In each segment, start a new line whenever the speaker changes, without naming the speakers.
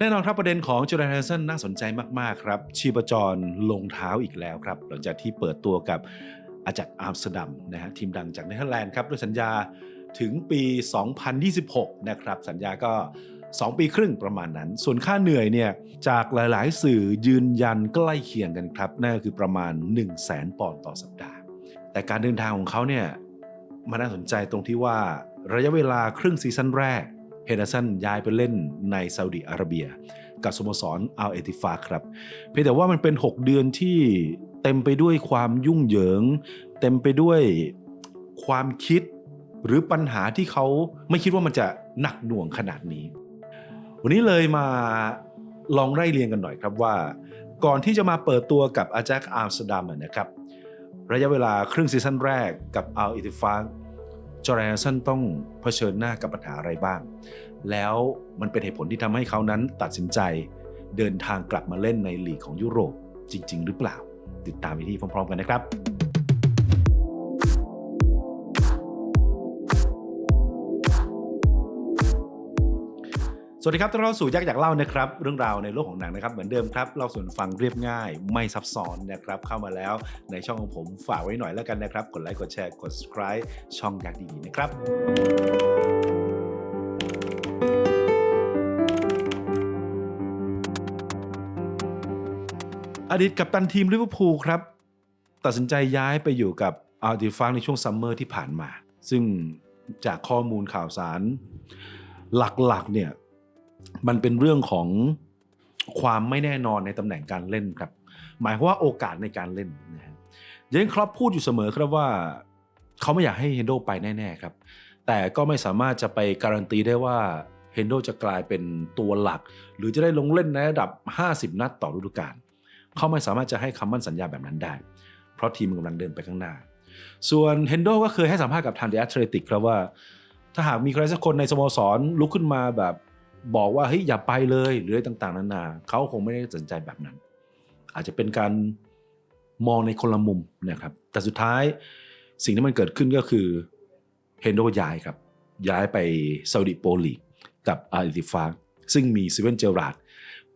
แน่นอนครับประเด็นของจูเลียนแฮนเซนน่าสนใจมาก ๆ ครับ ชีพจรลงเท้าอีกแล้วครับ หลังจากที่เปิดตัวกับอาจักอัมสดัมนะฮะทีมดังจากเนเธอร์แลนด์ครับด้วยสัญญาถึงปี 2026 นะครับ สัญญาก็ 2 ปีครึ่งประมาณนั้น ส่วนค่าเหนื่อยเนี่ยจากหลาย ๆ สื่อยืนยันใกล้เคียงกันครับ นั่นก็คือประมาณ 1 0 0 0 0แสนปอนด์ต่อสัปดาห์ แต่การเดินทางของเขาเนี่ยมันน่าสนใจตรงที่ว่าระยะเวลาครึ่งซีซั่นแรก เฮนเดอร์สันย้ายไปเล่นในซาอุดิอาระเบีย กับสโมสรอัลเอติฟาครับ เพียงแต่ว่ามันเป็น 6 เดือนที่เต็มไปด้วยความยุ่งเหยิง เต็มไปด้วยความคิดหรือปัญหาที่เขาไม่คิดว่ามันจะหนักหน่วงขนาดนี้ วันนี้เลยมาลองไล่เรียงกันหน่อยครับว่า ก่อนที่จะมาเปิดตัวกับอาแจ็คอาร์มสดัมนะครับระยะเวลาครึ่งซีซั่นแรกกับอัลอิติฟา จอร์แดนสันต้องเผชิญหน้ากับปัญหาอะไรบ้าง แล้วมันเป็นเหตุผลที่ทำให้เขานั้นตัดสินใจเดินทางกลับมาเล่นในลีกของยุโรปจริง ๆ หรือเปล่า ติดตามวิธีพร้อม ๆ กันนะครับ วัสดีครับต้อนรับสู่ยักษ์อยากเล่านะครับ เรื่องราวในโลกของหนังนะครับ เหมือนเดิมครับเราส่วนฟังเรียบง่าย ไม่ซับซ้อนนะครับ เข้ามาแล้วในช่องของผมฝากไว้หน่อยแล้วกันนะครับ กดไลค์กดแชร์กด subscribe ช่องยักษ์ดีๆนะครับอดีตกัปตันทีมลิเวอร์พูลครับ ตัดสินใจย้ายไปอยู่กับอัลติฟังในช่วงซัมเมอร์ที่ผ่านมา ซึ่งจากข้อมูลข่าวสาร หลักๆเนี่ย มันเป็นเรื่องของความไม่แน่นอนในตำแหน่งการเล่นครับ หมายความว่าโอกาสในการเล่นนะฮะเยังครอปพูดอยู่เสมอครับว่า เขาไม่อยากให้เฮนโดไปแน่ๆครับ แต่ก็ไม่สามารถจะไปการันตีได้ว่าเฮนโดจะกลายเป็นตัวหลัก หรือจะได้ลงเล่นในระดับ 50 นัดต่อฤดูกาลเขาไม่สามารถจะให้คำมั่นสัญญาแบบนั้นได้ เพราะทีมกำลังเดินไปข้างหน้า ส่วนเฮนโดก็เคยให้สัมภาษณ์กับทางเดอะแอตเลติกครับว่า ถ้าหากมีใครสักคนในสโมสรลุกขึ้นมาแบบ บอกว่าเฮ้ยอย่าไปเลยหรืออะไรต่างๆนานาเขาคงไม่ได้สนใจแบบนั้น อาจจะเป็นการมองในคนละมุมนะครับ แต่สุดท้ายสิ่งที่มันเกิดขึ้นก็คือเฮนโดย้ายครับ ย้ายไปซาอุดิโปรลีกกับอาริติฟาซึ่งมีซิเวนเจอราด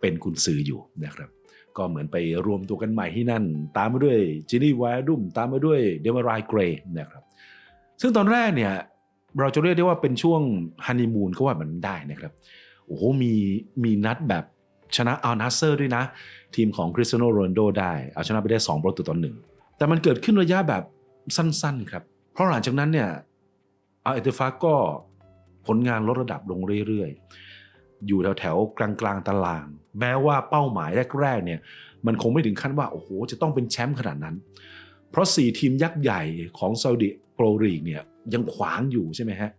เป็นกุนซืออยู่นะครับ ก็เหมือนไปรวมตัวกันใหม่ที่นั่น ตามมาด้วยจินนี่ไวดุมตามมาด้วยเดมารายเกรย์นะครับ ซึ่งตอนแรกเนี่ยเราจะเรียกได้ว่าเป็นช่วงฮันนีมูนก็ว่ามันได้นะครับ อ้โหมีมีนัดแบบชนะอัลนัสเซอร์ด้วยนะ ทีมของคริสเตียโนโรนโดได้เอาชนะไปได้ 2 ประตูต่อหนึ่งแต่มันเกิดขึ้นระยะแบบสั้นๆครับ เพราะหลังจากนั้นเนี่ยอาเอตฟาก็ผลงานลดระดับลงเรื่อยๆ อยู่แถวๆกลางๆตาราง แม้ว่าเป้าหมายแรกๆเนี่ยมันคงไม่ถึงขั้นว่า โอ้โห จะต้องเป็นแชมป์ขนาดนั้น เพราะ 4 ทีมยักษ์ใหญ่ของซาอุดิโปรลีกเนี่ยยังขวางอยู่ใช่ไหมฮะ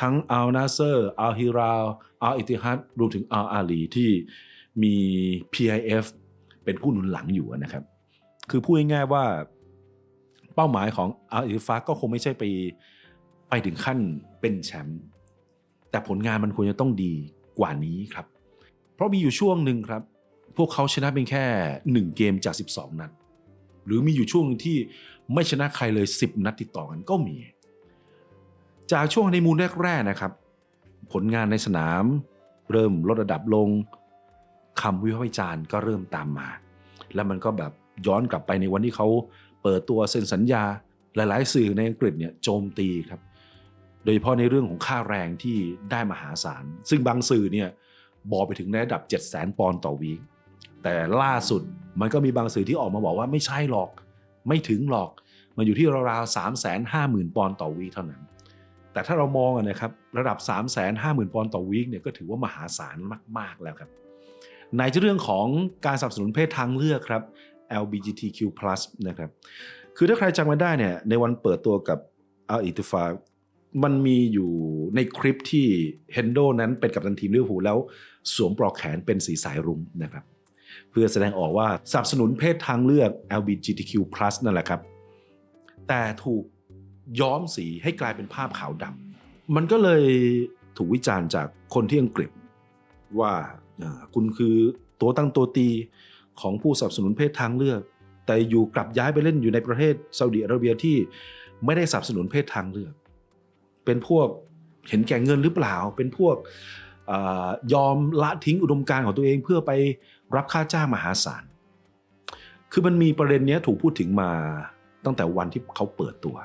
ทั้งอัลนาเซอร์อัลฮิราลอัลอิติฮัดรวมถึงอัลอาลีที่มี PIF เป็นผู้หนุนหลังอยู่นะครับ คือพูดง่ายๆว่าเป้าหมายของอัลอิติฟาก็คงไม่ใช่ไปไปถึงขั้นเป็นแชมป์แต่ผลงานมันควรจะต้องดีกว่านี้ครับ เพราะมีอยู่ช่วงหนึ่งครับ พวกเขาชนะเป็นแค่ 1 เกมจาก 12 นัด หรือมีอยู่ช่วงหนึ่งที่ไม่ชนะใครเลย 10 นัดติดต่อกันก็มี จากช่วงในมูลแรกๆนะครับ ผลงานในสนาม เริ่มลดระดับลงคำวิพากษ์วิจารณ์ก็เริ่มตามมา แล้วมันก็แบบย้อนกลับไปในวันที่เขาเปิดตัวเซ็นสัญญาหลาย ๆ สื่อในอังกฤษเนี่ยโจมตีครับ โดยเฉพาะในเรื่องของค่าแรงที่ได้มหาศาล ซึ่งบางสื่อเนี่ยบอกไปถึงในระดับ 7 0 0 0 0 0ปอนด์ต่อวีคแต่ล่าสุดมันก็มีบางสื่อที่ออกมาบอกว่าไม่ใช่หรอก ไม่ถึงหรอก มันอยู่ที่ราวๆ3 5 0 0 0 0ปอนด์ต่อวีเท่านั้น แต่ถ้าเรามองนะครับระดับ 3 5 0 0 0 0 ปอนด์ต่อวีคเนี่ยก็ถือว่ามหาศาลมาก ๆ แล้วครับในเรื่องของการสนับสนุนเพศทางเลือกครับ LGBTQ+ นะครับคือถ้าใครจำกันได้เนี่ยในวันเปิดตัวกับอัลอิตฟามันมีอยู่ในคลิปที่เฮนโดนั้นเป็นกัปตันทีมลิเวอร์พูลแล้วสวมปลอกแขนเป็นสีสายรุ้งนะครับเพื่อแสดงออกว่าสนับสนุนเพศทางเลือก LGBTQ+ นั่นแหละครับ แต่ถูก ย้อมสีให้กลายเป็นภาพขาวดำมันก็เลยถูกวิจารณ์จากคนที่อังกฤษ ว่าคุณคือตัวตั้งตัวตีของผู้สนับสนุนเพศทางเลือก แต่อยู่กลับย้ายไปเล่นอยู่ในประเทศซาอุดิอาระเบียที่ไม่ได้สนับสนุนเพศทางเลือก เป็นพวกเห็นแก่เงินหรือเปล่า เป็นพวกอยอมละทิ้งอุดมการณ์ของตัวเองเพื่อไปรับค่าจ้างมหาศาล คือมันมีประเด็นนี้ถูกพูดถึงมาตั้งแต่วันที่เขาเปิดตัว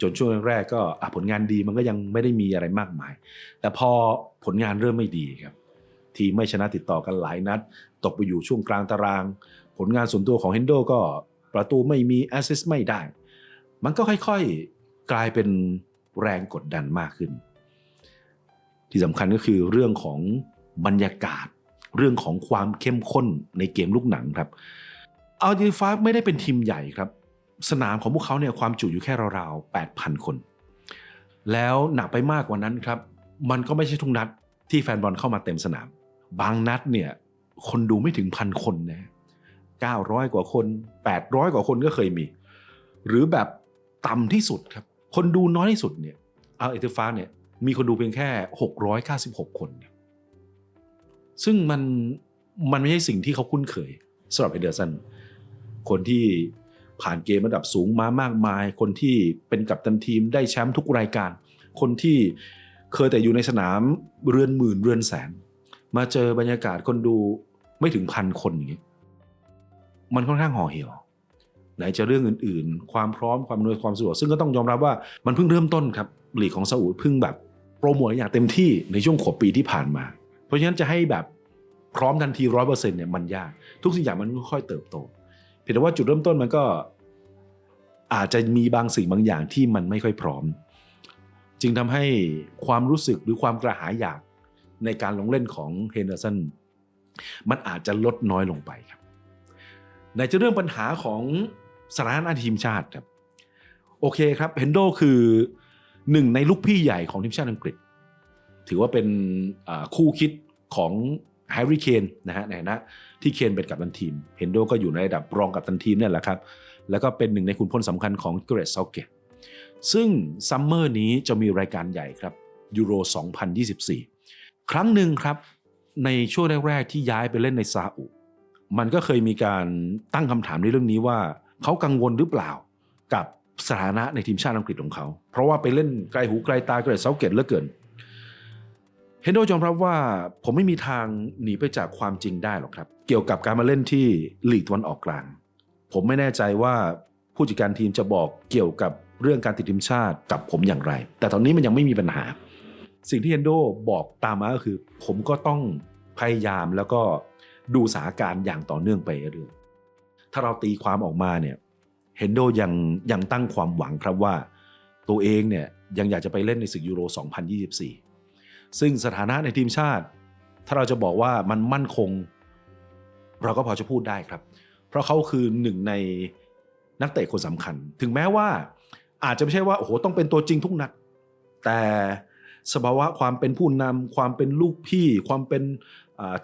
จนช่วงแรกๆก็ผลงานดีมันก็ยังไม่ได้มีอะไรมากมาย แต่พอผลงานเริ่มไม่ดีครับ ทีไม่ชนะติดต่อกันหลายนัด ตกไปอยู่ช่วงกลางตาราง ผลงานส่วนตัวของเฮนโดก็ประตูไม่มีแอสซิสไม่ได้ มันก็ค่อยๆกลายเป็นแรงกดดันมากขึ้น ที่สำคัญก็คือเรื่องของบรรยากาศ เรื่องของความเข้มข้นในเกมลูกหนังครับเอาจริฟ้าไม่ได้เป็นทีมใหญ่ครับ สนามของพวกเขาเนี่ยความจุอยู่แค่ราวๆ8,000 คน แล้วหนักไปมากกว่านั้นครับ มันก็ไม่ใช่ทุกนัดที่แฟนบอลเข้ามาเต็มสนาม บางนัดเนี่ยคนดูไม่ถึงพันคนนะ900 กว่าคน 800 กว่าคนก็เคยมี หรือแบบต่ำที่สุดครับ คนดูน้อยที่สุดเนี่ยเอาเอเทฟ้าเนี่ยมีคนดูเพียงแค่ 696 คนเนี่ยซึ่งมันมันไม่ใช่สิ่งที่เขาคุ้นเคยสำหรับเอเดอร์สันคนที่ ผ่านเกมระดับสูงมามากมาย คนที่เป็นกัปตันทีมได้แชมป์ทุกรายการ คนที่เคยแต่อยู่ในสนามเรือนหมื่นเรือนแสน มาเจอบรรยากาศคนดูไม่ถึงพันคนอย่างนี้มันค่อนข้างห่อเหี่ยวไหนจะเรื่องอื่นๆ ความพร้อมความนวยความสะดวกซึ่งก็ต้องยอมรับว่ามันเพิ่งเริ่มต้นครับลีกของซาอุดเพิ่งแบบโปรโมทอย่างเต็มที่ในช่วงขวบปีที่ผ่านมา เพราะฉะนั้นจะให้แบบพร้อมทันทีร้อยเปอร์เซ็นต์เนี่ยมันยาก ทุกสิ่งอย่างมันค่อยๆเติบโต พียงแต่ว่าจุดเริ่มต้นมันก็อาจจะมีบางสิ่งบางอย่างที่มันไม่ค่อยพร้อม จึงทำให้ความรู้สึกหรือความกระหายอยากในการลงเล่นของเฮนเดอร์สันมันอาจจะลดน้อยลงไปครับในจะเรื่องปัญหาของสถานะทีมชาติครับโอเคครับเฮนโดคือหนึ่งในลูกพี่ใหญ่ของทีมชาติอังกฤษ ถือว่าเป็นคู่คิดของ แฮร์รี่เคนนะฮะในฐานะที่เคนเป็นกัปตันทีม เฮนโดก็อยู่ในระดับรองกัปตันทีมเนี่ยแหละครับ แล้วก็เป็นหนึ่งในขุนพลสำคัญของเกรซเซาเกตซึ่งซัมเมอร์นี้จะมีรายการใหญ่ครับยูโร 2024 ครั้งหนึ่งครับ ในช่วงแรกๆที่ย้ายไปเล่นในซาอุ มันก็เคยมีการตั้งคำถามในเรื่องนี้ว่า เขากังวลหรือเปล่ากับสถานะในทีมชาติอังกฤษของเขา เพราะว่าไปเล่นไกลหูไกลตาเกรซเซาเกตเหลือเกิน นโดยอมรับว่าผมไม่มีทางหนีไปจากความจริงได้หรอกครับ เกี่ยวกับการมาเล่นที่ลีกตะวันออกกลาง ผมไม่แน่ใจว่าผู้จัดการทีมจะบอกเกี่ยวกับเรื่องการติดทีมชาติกับผมอย่างไร แต่ตอนนี้มันยังไม่มีปัญหา สิ่งที่เฮนโดบอกตามมาก็คือ ผมก็ต้องพยายามแล้วก็ดูสถานการณ์อย่างต่อเนื่องไปเรื่อยถ้าเราตีความออกมาเนี่ยเฮนโดยังยังตั้งความหวังครับว่า ตัวเองเนี่ยยังอยากจะไปเล่นในศึกยูโร 2024 ซึ่งสถานะในทีมชาติ ถ้าเราจะบอกว่ามันมั่นคง เราก็พอจะพูดได้ครับ เพราะเขาคือหนึ่งในนักเตะคนสำคัญ ถึงแม้ว่าอาจจะไม่ใช่ว่าโอ้โหต้องเป็นตัวจริงทุกนัด แต่สภาวะความเป็นผู้นำความเป็นลูกพี่ ความเป็น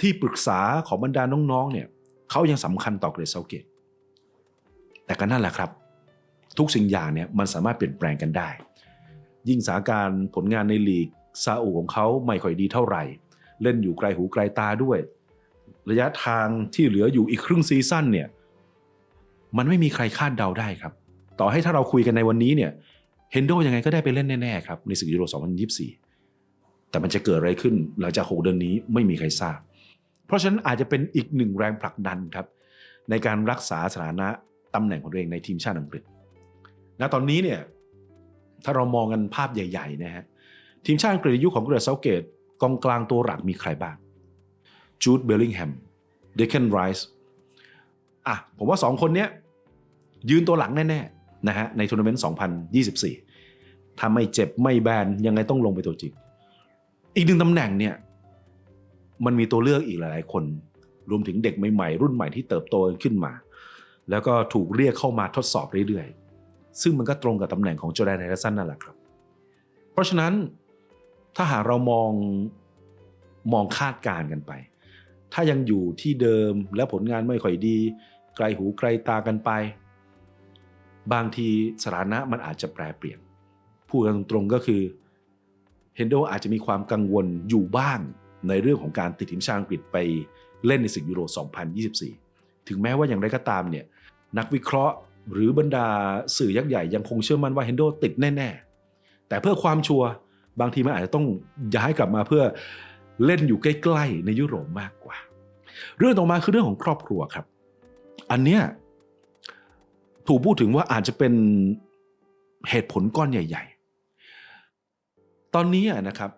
ที่ปรึกษาของบรรดาน้องๆเนี่ยเขายังสำคัญต่อเกรซเซาเกตแต่ก็นั่นแหละครับ ทุกสิ่งอย่างเนี่ยมันสามารถเปลี่ยนแปลงกันได้ ยิ่งสาการผลงานในลีก ซาอุของเขาไม่ค่อยดีเท่าไหร่ เล่นอยู่ไกลหูไกลตาด้วย ระยะทางที่เหลืออยู่อีกครึ่งซีซั่นเนี่ยมันไม่มีใครคาดเดาได้ครับ ต่อให้ถ้าเราคุยกันในวันนี้เนี่ยเฮนโดยังไงก็ได้ไปเล่นแน่ๆครับในศึกยูโร 2024 แต่มันจะเกิดอะไรขึ้นหลังจาก 6 เดือนนี้ไม่มีใครทราบ เพราะฉะนั้นอาจจะเป็นอีกหนึ่งแรงผลักดันครับ ในการรักษาสถานะตำแหน่งของตัวเองในทีมชาติอังกฤษณตอนนี้เนี่ยถ้าเรามองกันภาพใหญ่ๆนะฮะ ทีมชาติอังกฤษในยุคของเกรซเซาเกตกองกลางตัวหลักมีใครบ้างจูดเบลลิงแฮมเดคเคนไรส์อะผมว่า 2 คนเนี้ยยืนตัวหลังแน่ๆนะฮะในทัวร์นาเมนต์ 2024 ถ้าไม่เจ็บไม่แบนยังไงต้องลงไปตัวจริง อีกหนึ่งตำแหน่งเนี่ยมันมีตัวเลือกอีกหลายๆ คน รวมถึงเด็กใหม่ๆ รุ่นใหม่ที่เติบโตขึ้นมา แล้วก็ถูกเรียกเข้ามาทดสอบเรื่อยๆ ซึ่งมันก็ตรงกับตำแหน่งของโจแดนไฮรสันนั่นแหละครับ เพราะฉะนั้น ถ้าหากเรามองมองคาดการณ์กันไป ถ้ายังอยู่ที่เดิมและผลงานไม่ค่อยดี ไกลหูไกลตากันไป บางทีสถานะมันอาจจะแปรเปลี่ยนพูดกันตรงๆก็คือเฮนโดอาจจะมีความกังวลอยู่บ้างในเรื่องของการติดทีมชาติอังกฤษไปเล่นในศึกยูโร 2024 ถึงแม้ว่าอย่างไรก็ตามเนี่ยนักวิเคราะห์หรือบรรดาสื่อยักษ์ใหญ่ยังคงเชื่อมั่นว่าเฮนโดติดแน่ ๆ แต่เพื่อความชัวร์ บางทีมันอาจจะต้องย้ายกลับมาเพื่อเล่นอยู่ใกล้ ๆ ในยุโรปมากกว่า เรื่องต่อมาคือเรื่องของครอบครัวครับ อันเนี้ยถูกพูดถึงว่าอาจจะเป็นเหตุผลก้อนใหญ่ ๆ ตอนนี้นะครับ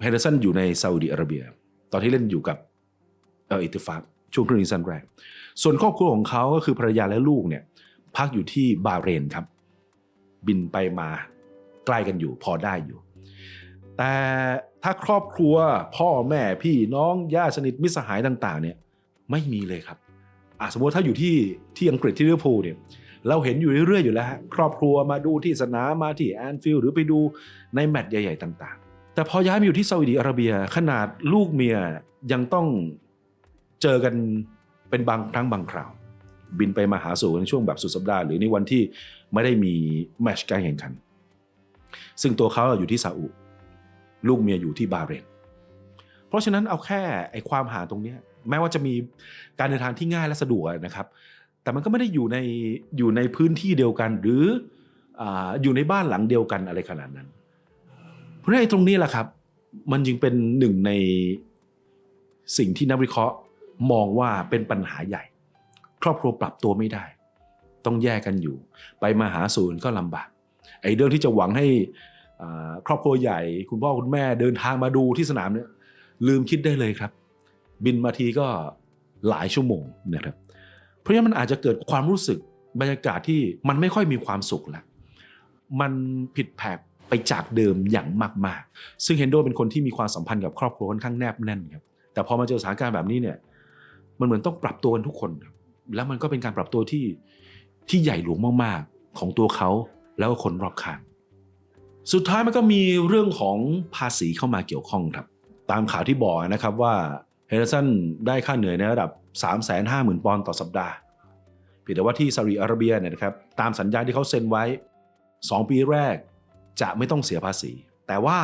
เฮเดอร์สันอยู่ในซาอุดิอาระเบีย ตอนที่เล่นอยู่กับเอออิติฟากช่วงครึ่งซีซั่นแรก ส่วนครอบครัวของเขาก็คือภรรยาและลูกเนี่ยพักอยู่ที่บาเรนครับ บินไปมา ใกล้กันอยู่พอได้อยู่ แต่ถ้าครอบครัวพ่อแม่พี่น้องญาติสนิทมิตรสหายต่าง ๆ เนี่ยไม่มีเลยครับสมมติถ้าอยู่ที่ที่อังกฤษที่ลิเวอร์พูลเนี่ยเราเห็นอยู่เรื่อยๆอยู่แล้วฮะครอบครัวมาดูที่สนามมาที่แอนฟิลด์หรือไปดูในแมตช์ใหญ่ ๆ ต่าง ๆ แต่พอย้ายมาอยู่ที่ซาอุดิอาระเบียขนาดลูกเมียยังต้องเจอกันเป็นบางครั้งบางคราว บินไปมาหาสู่ในช่วงแบบสุดสัปดาห์หรือในวันที่ไม่ได้มีแมตช์การแข่งขัน ซึ่งตัวเขาอยู่ที่ซาอุลูกเมียอยู่ที่บาเรนเพราะฉะนั้นเอาแค่ไอ้ความห่างตรงเนี้ยแม้ว่าจะมีการเดินทางที่ง่ายและสะดวกนะครับ แต่มันก็ไม่ได้อยู่ในอยู่ในพื้นที่เดียวกัน หรืออยู่ในบ้านหลังเดียวกันอะไรขนาดนั้น เพราะฉะนั้นไอ้ตรงนี้แหละครับ มันจึงเป็นหนึ่งในสิ่งที่นักวิเคราะห์มองว่าเป็นปัญหาใหญ่ ครอบครัวปรับตัวไม่ได้ ต้องแยกกันอยู่ ไปมาหาสู่กันก็ลำบาก ไอ้เรื่องที่จะหวังให้ครอบครัวใหญ่ คุณพ่อคุณแม่เดินทางมาดูที่สนามเนี่ยลืมคิดได้เลยครับ บินมาทีก็หลายชั่วโมงนะครับ เพราะฉะนั้นมันอาจจะเกิดความรู้สึกบรรยากาศที่มันไม่ค่อยมีความสุขแล้วมันผิดแผกไปจากเดิมอย่างมากๆ ซึ่งเฮนโดเป็นคนที่มีความสัมพันธ์กับครอบครัวค่อนข้างแนบแน่นครับ แต่พอมาเจอสถานการณ์แบบนี้เนี่ย มันเหมือนต้องปรับตัวกันทุกคนครับ แล้วมันก็เป็นการปรับตัวที่ที่ใหญ่หลวงมากๆ ของตัวเขา แล้วก็คนรอบข้าง สุดท้ายมันก็มีเรื่องของภาษีเข้ามาเกี่ยวข้องครับ ตามข่าวที่บอกนะครับว่าเฮเดอร์สันได้ค่าเหนื่อยในระดับ 350,000 ปอนด์ต่อสัปดาห์เพียงแต่ว่าที่ซาอุดิอาระเบียเนี่ยนะครับตามสัญญาที่เขาเซ็นไว้ 2 ปีแรกจะไม่ต้องเสียภาษี แต่ว่า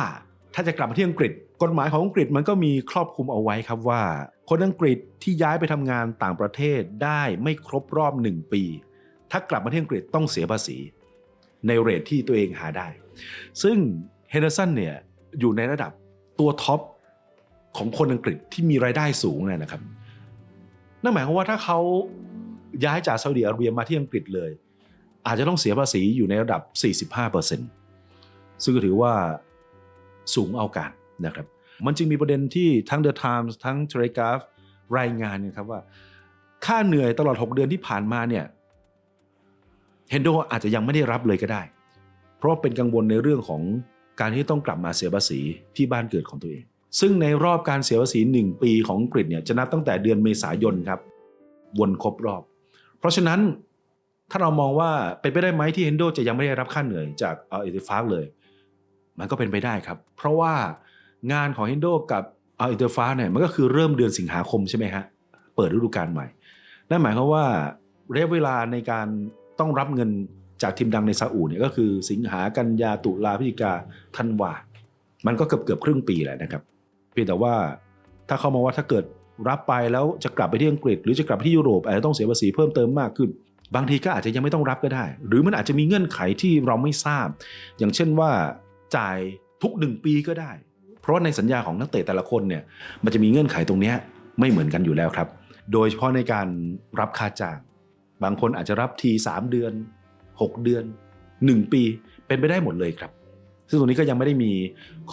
ถ้าจะกลับมาที่อังกฤษ กฎหมายของอังกฤษมันก็มีครอบคลุมเอาไว้ครับว่า คนอังกฤษที่ย้ายไปทำงานต่างประเทศได้ไม่ครบรอบ 1 ปี ถ้ากลับมาที่อังกฤษต้องเสียภาษี ในเรทที่ตัวเองหาได้ ซึ่งเฮนเดอร์สันเนี่ยอยู่ในระดับตัวท็อปของคนอังกฤษที่มีรายได้สูงเนี่ยนะครับ นั่นหมายความว่าถ้าเขาย้ายจากซาอุดิอาระเบียมาที่อังกฤษเลย อาจจะต้องเสียภาษีอยู่ในระดับ 45%ซึ่งก็ถือว่าสูงเอาการนะครับ มันจึงมีประเด็นที่ทั้ง The Times ทั้ง Telegraph รายงานนะครับว่า ค่าเหนื่อยตลอด 6 เดือนที่ผ่านมาเนี่ย เฮนโดอาจจะยังไม่ได้รับเลยก็ได้ เพราะเป็นกังวลในเรื่องของการที่ต้องกลับมาเสียภาษีที่บ้านเกิดของตัวเอง ซึ่งในรอบการเสียภาษี 1 ปีของอังกฤษเนี่ยจะนับตั้งแต่เดือนเมษายนครับ วนครบรอบ เพราะฉะนั้นถ้าเรามองว่าเป็นไปได้ไหมที่เฮนโดจะยังไม่ได้รับค่าเหนื่อยจากเอเอติฟากเลย มันก็เป็นไปได้ครับ เพราะว่างานของเฮนโดกับเอเอติฟากเนี่ยมันก็คือเริ่มเดือนสิงหาคมใช่ไหมฮะเปิดฤดูกาลใหม่นั่นหมายความว่าระยะเวลาในการ ต้องรับเงินจากทีมดังในซาอุเนี่ยก็คือสิงหากันยาตุลาพฤศจิกาธันวา มันก็เกือบเกือบครึ่งปีแหละนะครับ เพียงแต่ว่าถ้าเขามองว่าถ้าเกิดรับไปแล้วจะกลับไปที่อังกฤษ หรือจะกลับไปที่ยุโรปอาจจะต้องเสียภาษีเพิ่มเติมมากขึ้น บางทีก็อาจจะยังไม่ต้องรับก็ได้ หรือมันอาจจะมีเงื่อนไขที่เราไม่ทราบ อย่างเช่นว่าจ่ายทุกหนึ่งปีก็ได้ เพราะในสัญญาของนักเตะแต่ละคนเนี่ยมันจะมีเงื่อนไขตรงเนี้ยไม่เหมือนกันอยู่แล้วครับ โดยเฉพาะในการรับค่าจ้าง บางคนอาจจะรับที 3 เดือน 6 เดือน 1 ปีเป็นไปได้หมดเลยครับ ซึ่งตรงนี้ก็ยังไม่ได้มี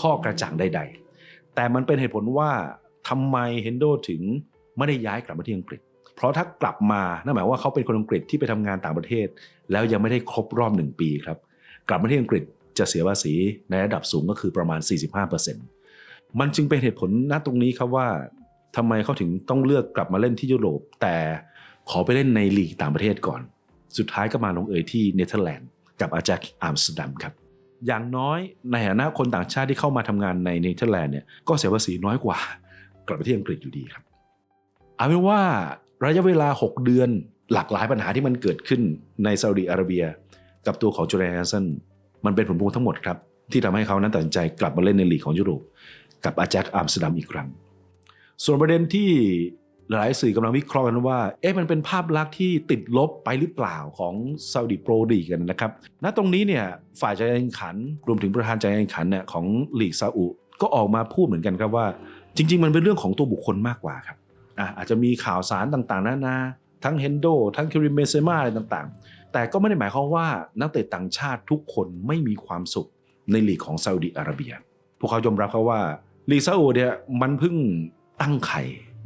ข้อกระจ่างใด ๆ แต่มันเป็นเหตุผลว่าทำไมเฮนโดถึงไม่ได้ย้ายกลับมาที่อังกฤษ เพราะถ้ากลับมานั่นหมายว่าเขาเป็นคนอังกฤษที่ไปทำงานต่างประเทศ แล้วยังไม่ได้ครบรอบหนึ่งปีครับ กลับมาที่อังกฤษจะเสียภาษีในระดับสูงก็คือประมาณ 45%มันจึงเป็นเหตุผลณตรงนี้ครับว่าทำไมเขาถึงต้องเลือกกลับมาเล่นที่ยุโรป แต่ ขอไปเล่นในลีกต่างประเทศก่อน สุดท้ายก็มาลงเอยที่เนเธอร์แลนด์กับอาแจ็คอัมสเตอร์ดัมครับ อย่างน้อยในฐานะคนต่างชาติที่เข้ามาทำงานในเนเธอร์แลนด์เนี่ยก็เสียภาษีน้อยกว่ากลับไปที่อังกฤษอยู่ดีครับเอาเป็นว่าระยะเวลา 6 เดือนหลากหลายปัญหาที่มันเกิดขึ้นในซาอุดิอาระเบีย กับตัวของจูเลียนสันมันเป็นผลพวงทั้งหมดครับที่ทำให้เขานั้นตัดสินใจกลับมาเล่นในลีกของยุโรปกับอาแจ็คอัมสเตอร์ดัมอีกครั้ง ส่วนประเด็นที่ หลายสื่อกำลังวิเคราะห์กันว่า เอ๊ะมันเป็นภาพลักษณ์ที่ติดลบไปหรือเปล่าของซาอุดิโปรลีกันนะครับ ณ ตรงนี้เนี่ยฝ่ายจัดการแข่งขัน รวมถึงประธานจัดการแข่งขันเนี่ยของลีกซาอุก็ออกมาพูดเหมือนกันครับว่า จริง ๆ มันเป็นเรื่องของตัวบุคคลมากกว่าครับอะอาจจะมีข่าวสารต่างๆ นานา ทั้งเฮนโด ทั้งคิริเมเซมาอะไรต่างๆ แต่ก็ไม่ได้หมายความว่านักเตะต่างชาติทุกคนไม่มีความสุขในลีกของซาอุดิอาระเบีย พวกเขายอมรับครับว่าลีกซาอุเนี่ยมันเพิ่งตั้งไข่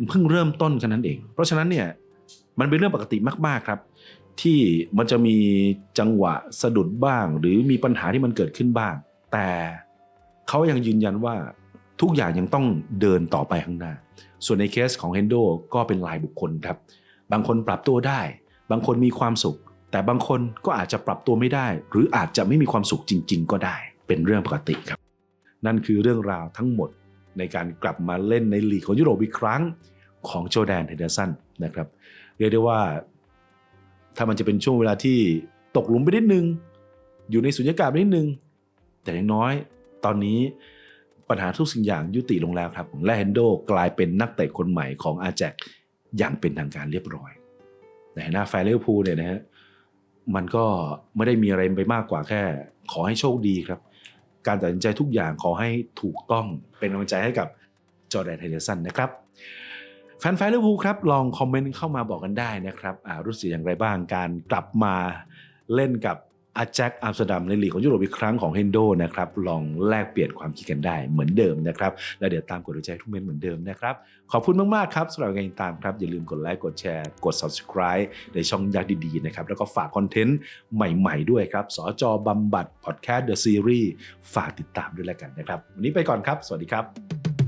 เพิ่งเริ่มต้นแค่นั้นเอง เพราะฉะนั้นเนี่ยมันเป็นเรื่องปกติมาก ๆครับ ที่มันจะมีจังหวะสะดุดบ้าง หรือมีปัญหาที่มันเกิดขึ้นบ้าง แต่เขายังยืนยันว่าทุกอย่างยังต้องเดินต่อไปข้างหน้า ส่วนในเคสของเฮนโดก็เป็นรายบุคคลครับ บางคนปรับตัวได้ บางคนมีความสุข แต่บางคนก็อาจจะปรับตัวไม่ได้ หรืออาจจะไม่มีความสุขจริง ๆ ก็ได้ เป็นเรื่องปกติครับ นั่นคือเรื่องราวทั้งหมด ในการกลับมาเล่นในลีกของยุโรปอีกครั้งของโจแดนเฮนเดอร์สันนะครับ เรียกได้ว่า ถ้ามันจะเป็นช่วงเวลาที่ตกหลุมไปนิดนึง อยู่ในสุญญากาศไปนิดนึง แต่อย่างน้อยตอนนี้ปัญหาทุกสิ่งอย่างยุติลงแล้วครับและเฮนโดกลายเป็นนักเตะคนใหม่ของอาแจกอย่างเป็นทางการเรียบร้อยแต่หน้าแฟนลิเวอร์พูลเนี่ยนะฮะมันก็ไม่ได้มีอะไรไปมากกว่าแค่ ขอให้โชคดีครับ การตัดสินใจทุกอย่างขอให้ถูกต้องเป็นกำลังใจให้กับจอแดนเฮเดสันนะครับแฟนฟลิเวอร์พูลครับลองคอมเมนต์เข้ามาบอกกันได้นะครับรู้สึกอย่างไรบ้างการกลับมาเล่นกับ อาแจ็คอัมสเตอร์ดัมในลีกของยุโรปอีกครั้งของเฮนโดนะครับลองแลกเปลี่ยนความคิดกันได้เหมือนเดิมนะครับแล้วเดี๋ยวตามกดหัวใจทุกเมนเหมือนเดิมนะครับขอบคุณมากๆครับสำหรับการติดตามครับอย่าลืมกดไลค์กดแชร์กด subscribe ในช่องยักษ์ดีๆนะครับแล้วก็ฝากคอนเทนต์ใหม่ๆด้วยครับสจบำบัดพอดแคสต์เดอะซีรีส์ฝากติดตามด้วยแล้วกันนะครับวันนี้ไปก่อนครับ สวัสดีครับ